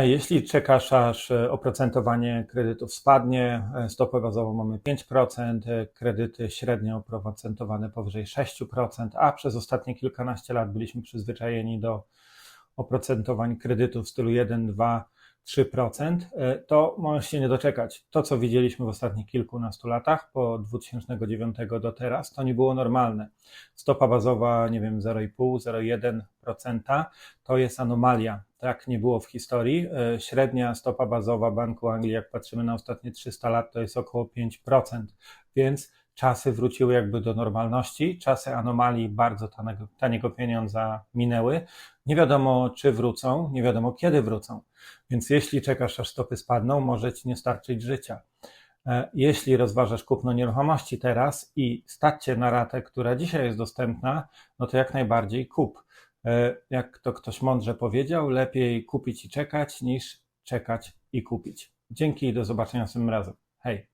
Jeśli czekasz, aż e, oprocentowanie kredytów spadnie, e, stopę bazową mamy 5%, e, kredyty średnio oprocentowane powyżej 6%, a przez ostatnie kilkanaście lat byliśmy przyzwyczajeni do oprocentowań kredytów w stylu 1, 2, 3%, e, to możesz się nie doczekać. To, co widzieliśmy w ostatnich kilkunastu latach, po 2009 do teraz, to nie było normalne. Stopa bazowa, nie wiem, 0,5, 0,1% to jest anomalia. Tak nie było w historii. E, Średnia stopa bazowa Banku Anglii, jak patrzymy na ostatnie 300 lat, to jest około 5%, więc czasy wróciły jakby do normalności, czasy anomalii bardzo taniego pieniądza minęły. Nie wiadomo, czy wrócą, nie wiadomo, kiedy wrócą. Więc jeśli czekasz, aż stopy spadną, może ci nie starczyć życia. E, Jeśli rozważasz kupno nieruchomości teraz i stać cię na ratę, która dzisiaj jest dostępna, no to jak najbardziej kup. E, Jak to ktoś mądrze powiedział, lepiej kupić i czekać, niż czekać i kupić. Dzięki i do zobaczenia następnym razem. Hej!